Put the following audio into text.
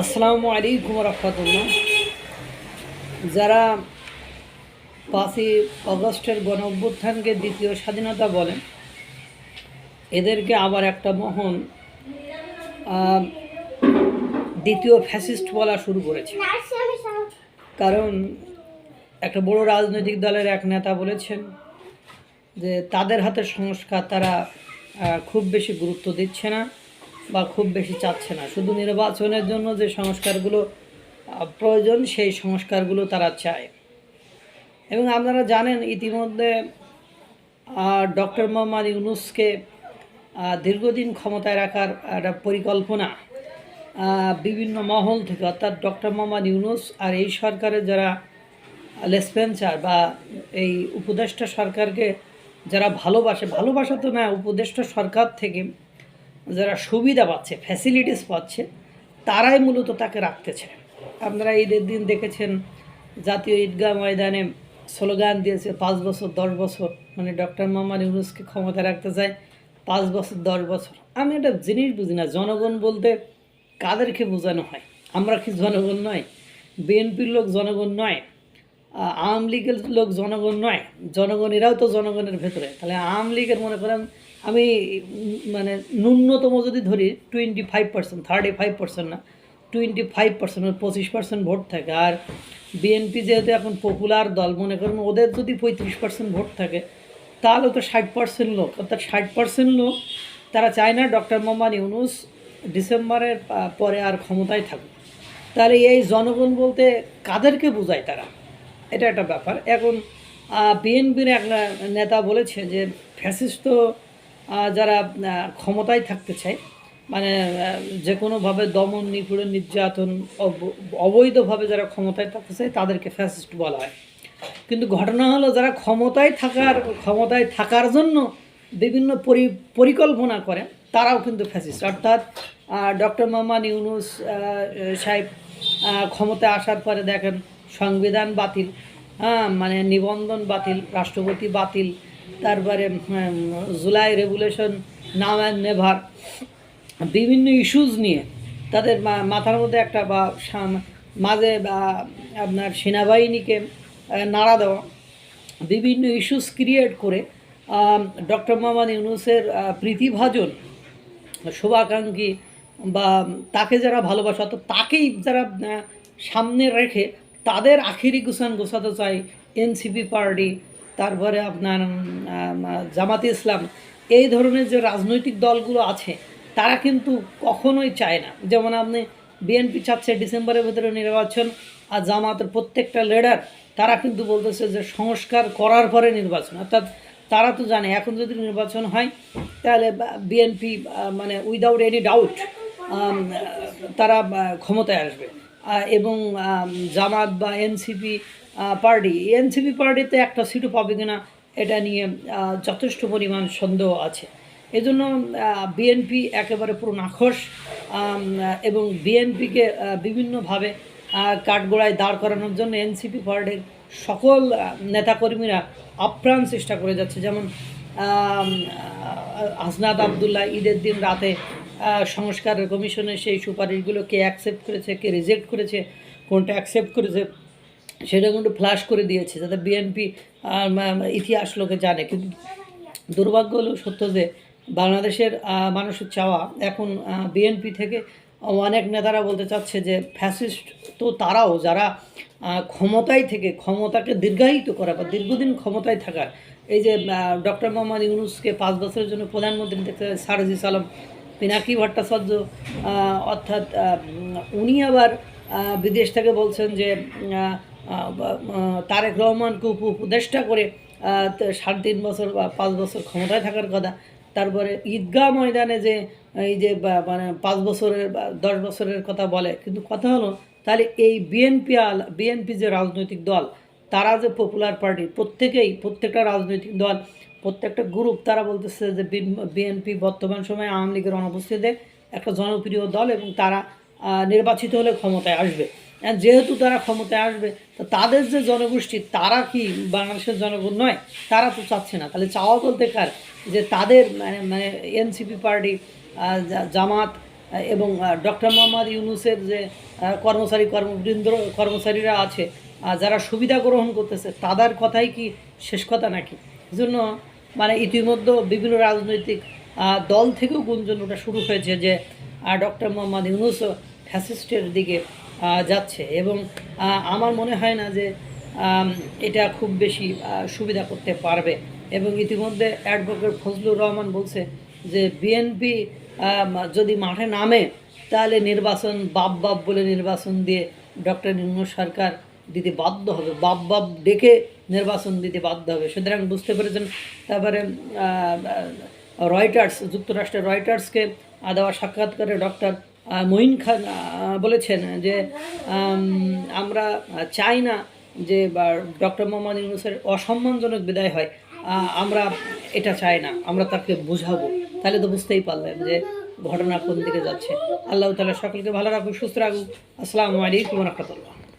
আসসালামু আলাইকুম রহমতুল্লাহ। যারা পাঁচই অগস্টের গণ অভ্যুত্থানকে দ্বিতীয় স্বাধীনতা বলেন, এদেরকে আবার একটা মহন দ্বিতীয় ফ্যাসিস্ট বলা শুরু করেছে। কারণ একটা বড় রাজনৈতিক দলের এক নেতা বলেছেন যে তাদের হাতে সংস্কার তারা খুব বেশি গুরুত্ব দিচ্ছে না। বা খুব বেশি চাচ্ছে না। শুধু নির্বাচনের জন্য যে সংস্কারগুলো প্রয়োজন, সেই সংস্কারগুলো তারা চায়। এবং আপনারা জানেন, ইতিমধ্যে ডক্টর মোহাম্মদ ইউনুসকে দীর্ঘদিন ক্ষমতায় রাখার একটা পরিকল্পনা বিভিন্ন মহল থেকে, অর্থাৎ ডক্টর মোহাম্মদ ইউনুস আর এই সরকারের যারা লেসপেন্সার বা এই উপদেষ্টা সরকারকে যারা ভালোবাসে, ভালোবাসা তো না, উপদেষ্টা সরকার থেকে যারা সুবিধা পাচ্ছে ফ্যাসিলিটিস পাচ্ছে, তারাই মূলত তাকে রাখতেছে। আপনারা ঈদের দিন দেখেছেন, জাতীয় ঈদগাহ ময়দানে স্লোগান দিয়েছে, পাঁচ বছর, দশ বছর। মানে ডক্টর মোহাম্মদ ইউনুসকে ক্ষমতা রাখতে চায়, পাঁচ বছর, দশ বছর। আমি একটা জিনিস বুঝি না, জনগণ বলতে কাদেরকে বোঝানো হয়? আমরা কি জনগণ নয়? বিএনপির লোক জনগণ নয়? আওয়ামী লীগের লোক জনগণ নয়? জনগণ, এরাও তো জনগণের ভেতরে। তাহলে আওয়ামী লীগের মনে করেন আমি মানে ন্যূনতম যদি ধরি twenty five percent thirty five percent না টোয়েন্টি ফাইভ পার্সেন্ট পঁচিশ পার্সেন্ট ভোট থাকে। আর বিএনপি যেহেতু এখন পপুলার দল, মনে করেন ওদের যদি পঁয়ত্রিশ পার্সেন্ট ভোট থাকে, তাহলে তো ষাট পার্সেন্ট লোক। অর্থাৎ ষাট পার্সেন্ট লোক, তারা চায় না ডক্টর মোহাম্মদ ইউনুস ডিসেম্বরের পরে আর ক্ষমতায় থাকুক। তাহলে এই জনগণ বলতে কাদেরকে বোঝায় তারা? এটা একটা ব্যাপার। এখন বিএনপির এক নেতা বলেছে যে ফ্যাসিস্ট যারা ক্ষমতায় থাকতে চায় মানে যে কোনোভাবে দমন, নিপীড়ন, নির্যাতন, অব- অবৈধভাবে যারা ক্ষমতায় থাকতে চায়, তাদেরকে ফ্যাসিস্ট বলা হয়। কিন্তু ঘটনা হলো, যারা ক্ষমতায় থাকার ক্ষমতায় থাকার জন্য বিভিন্ন পরি, পরিকল্পনা করেন, তারাও কিন্তু ফ্যাসিস্ট অর্থাৎ ডক্টর মোহাম্মদ ইউনুস সাহেব ক্ষমতায় আসার পরে দেখেন, সংবিধান বাতিল হ্যাঁ মানে নিবন্ধন বাতিল, রাষ্ট্রপতি বাতিল তারপরে জুলাই রেগুলেশন নাম অ্যান্ড নেভার। বিভিন্ন ইস্যুজ নিয়ে তাদের মাথার মধ্যে একটা বা মাঝে বা আপনার সেনাবাহিনীকে নাড়া দেওয়া। বিভিন্ন ইস্যুস ক্রিয়েট করে ডক্টর মোহাম্মদ ইউনুসের প্রীতিভাজন, শুভাকাঙ্ক্ষী বা তাকে যারা ভালোবাসা তো তাকেই যারা সামনে রেখে তাদের আখিরি গুছান গোছাতে চায় এনসিপি পার্টি তারপরে আপনার জামাতে ইসলাম, এই ধরনের যে রাজনৈতিক দলগুলো আছে, তারা কিন্তু কখনোই চায় না। যেমন আপনি বিএনপি চাচ্ছে ডিসেম্বরের ভেতরে নির্বাচন আর জামাতের প্রত্যেকটা লিডার তারা কিন্তু বলতেছে যে সংস্কার করার পরে নির্বাচন। অর্থাৎ তারা তো জানে, এখন যদি নির্বাচন হয়, তাহলে বিএনপি মানে উইদাউট এনি ডাউট তারা ক্ষমতায় আসবে। এবং জামাত বা এনসিপি পার্টি, এনসিপি পার্টিতে একটা সিটও পাবে কিনা এটা নিয়ে যথেষ্ট পরিমাণ সন্দেহ আছে। এজন্য বিএনপি একেবারে পুরো নাখোশ এবং বিএনপিকে বিভিন্নভাবে কাঠগোড়ায় দাঁড় করানোর জন্য এনসিপি পার্টির সকল নেতাকর্মীরা আপ্রাণ চেষ্টা করে যাচ্ছে। যেমন হাসনাত আবদুল্লাহ ঈদের দিন রাতে সংস্কার কমিশনের সেই সুপারিশগুলো কে অ্যাকসেপ্ট করেছে, কে রিজেক্ট করেছে, কোনটা অ্যাকসেপ্ট করেছে, সেটা কিন্তু ফ্ল্যাশ করে দিয়েছে, যাতে বিএনপি ইতিহাস লোকে জানে। কিন্তু দুর্ভাগ্য হলো সত্য যে বাংলাদেশের মানুষের চাওয়া এখন বিএনপি থেকে অনেক নেতারা বলতে চাচ্ছে যে ফ্যাসিস্ট তো তারাও যারা ক্ষমতায় থেকে, ক্ষমতাকে দীর্ঘায়িত করা বা দীর্ঘদিন ক্ষমতায় থাকার, এই যে ডক্টর মোহাম্মদ ইউনুসকে পাঁচ বছরের জন্য প্রধানমন্ত্রী দেখতে সারজি সালাম পিনাকি ভট্টাচার্য অর্থাৎ উনি আবার বিদেশ থেকে বলছেন যে তারেক রহমানকে উপ উপদেষ্টা করে সাড়ে তিন বছর বা পাঁচ বছর ক্ষমতায় থাকার কথা। তারপরে ঈদগাহ ময়দানে যে, এই যে মানে পাঁচ বছরের বা দশ বছরের কথা বলে, কিন্তু কথা হলো, তাহলে এই বিএনপি আল বিএনপি যে রাজনৈতিক দল, তারা যে পপুলার পার্টি প্রত্যেকেই, প্রত্যেকটা রাজনৈতিক দল প্রত্যেকটা গ্রুপ তারা বলতেছে যে বিএনপি বর্তমান সময়ে আওয়ামী লীগের অনুপস্থিতিতে একটা জনপ্রিয় দল এবং তারা নির্বাচিত হলে ক্ষমতায় আসবে। যেহেতু তারা ক্ষমতায় আসবে, তো তাদের যে জনগোষ্ঠী, তারা কি বাংলাদেশের জনগণ নয়, তারা তো চাচ্ছে না। তাহলে চাওয়া বলতে কার? যে তাদের মানে মানে এনসিপি পার্টি জামাত এবং ডক্টর মোহাম্মদ ইউনুসের যে কর্মচারী, কর্মবৃন্দ, কর্মচারীরা আছে যারা সুবিধা গ্রহণ করতেছে, তাদের কথাই কি শেষ কথা নাকি? এজন্য মানে ইতিমধ্যে বিভিন্ন রাজনৈতিক দল থেকেও গুঞ্জন ওটা শুরু হয়েছে যে ডক্টর মোহাম্মদ ইউনুস ফ্যাসিস্টের দিকে যাচ্ছে এবং আমার মনে হয় না যে এটা খুব বেশি সুবিধা করতে পারবে এবং ইতিমধ্যে অ্যাডভোকেট ফজলুর রহমান বলছে যে, বিএনপি যদি মাঠে নামে, তাহলে নির্বাচন বাপ বাপ বলে নির্বাচন দিয়ে ডক্টর নির্মল সরকার দিতে বাধ্য হবে, বাপ বাপ ডেকে নির্বাচন দিতে বাধ্য হবে। সুতরাং বুঝতে পেরেছেন, তারপরে রয়টার্স যুক্তরাষ্ট্রের রয়টার্সকে দেওয়া সাক্ষাৎকারে ডক্টর মঈন খান বলেছেন যে আমরা চাই না যে ডক্টর মোহাম্মদ ইউনুসের অসম্মানজনক বিদায় হয়। আমরা এটা চাই না, আমরা তাকে বুঝাবো। তাহলে তো বুঝতেই পারলেন যে, ঘটনা কোন দিকে যাচ্ছে। আল্লাহ তালা সকলকে ভালো রাখুক, সুস্থ রাখুক। আসসালামু আলাইকুম রহমতুল্লাহ।